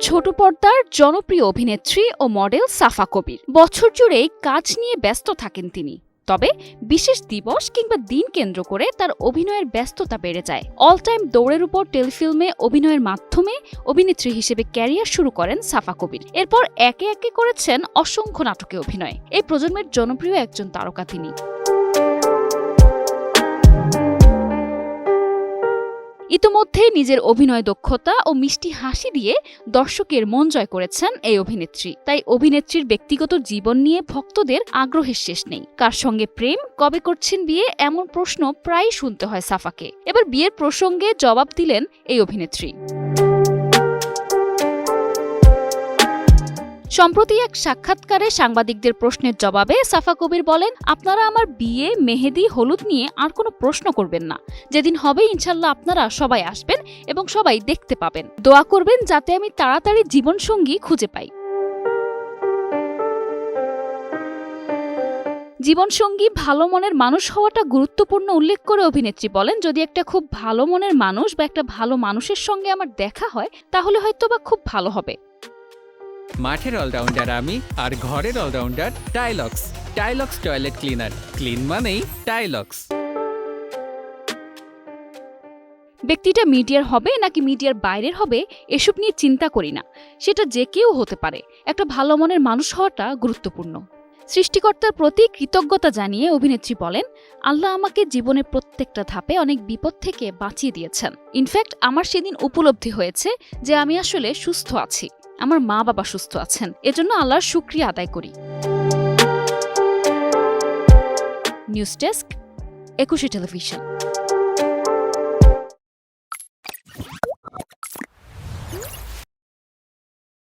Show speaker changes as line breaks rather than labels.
ছোট পর্দার জনপ্রিয় অভিনেত্রী ও মডেল সাফা কবির। বছর জুড়েই কাজ নিয়ে ব্যস্ত থাকেন তিনি। তবে বিশেষ দিবস কিংবা দিন কেন্দ্র করে তার অভিনয়ের ব্যস্ততা বেড়ে যায়। অল টাইম দৌড়ের উপর টেলিফিল্মে অভিনয়ের মাধ্যমে অভিনেত্রী হিসেবে ক্যারিয়ার শুরু করেন সাফা কবির। এরপর একে একে করেছেন অসংখ্য নাটকে অভিনয়। এই প্রজন্মের জনপ্রিয় একজন তারকা তিনি। ইতোমধ্যে নিজের অভিনয় দক্ষতা ও মিষ্টি হাসি দিয়ে দর্শকের মন জয় করেছেন এই অভিনেত্রী। তাই অভিনেত্রীর ব্যক্তিগত জীবন নিয়ে ভক্তদের আগ্রহের শেষ নেই। কার সঙ্গে প্রেম, কবে করছেন বিয়ে, এমন প্রশ্ন প্রায় শুনতে হয় সাফাকে। এবার বিয়ের প্রসঙ্গে জবাব দিলেন এই অভিনেত্রী। সম্প্রতি এক সাক্ষাৎকারে সাংবাদিকদের প্রশ্নের জবাবে সাফা কবির বলেন, আপনারা আমার বিয়ে, মেহেদি, হলুদ নিয়ে আর কোনো প্রশ্ন করবেন না। যেদিন হবে ইনশাল্লাহ আপনারা সবাই আসবেন এবং সবাই দেখতে পাবেন। দোয়া করবেন যাতে আমি তাড়াতাড়ি জীবনসঙ্গী খুঁজে পাই। জীবনসঙ্গী ভালো মনের মানুষ হওয়াটা গুরুত্বপূর্ণ উল্লেখ করে অভিনেত্রী বলেন, যদি একটা খুব ভালো মনের মানুষ বা একটা ভালো মানুষের সঙ্গে আমার দেখা হয়, তাহলে হয়তো বা খুব ভালো হবে।
মাঠের অলরাউন্ডার আমি আর ঘরের allrounder Tilex. Tilex toilet cleaner. Clean মানেই টাইলক্স।
ব্যক্তিটা মিডিয়ার হবে নাকি মিডিয়ার বাইরের হবে, এসব নিয়ে চিন্তা করি না। সেটা যে কেউ হতে পারে। একটা ভালো মনের মানুষ হওয়াটা গুরুত্বপূর্ণ। সৃষ্টিকর্তার প্রতি কৃতজ্ঞতা জানিয়ে অভিনেত্রী বলেন, আল্লাহ আমাকে জীবনের প্রত্যেকটা ধাপে অনেক বিপদ থেকে বাঁচিয়ে দিয়েছেন। ইনফ্যাক্ট আমার সেদিন উপলব্ধি হয়েছে যে আমি আসলে সুস্থ আছি। আমার মা বাবা সুস্থ আছেন। এজন্য আল্লাহর শুক্রিয়া আদায় করি। News desk Ekushey television.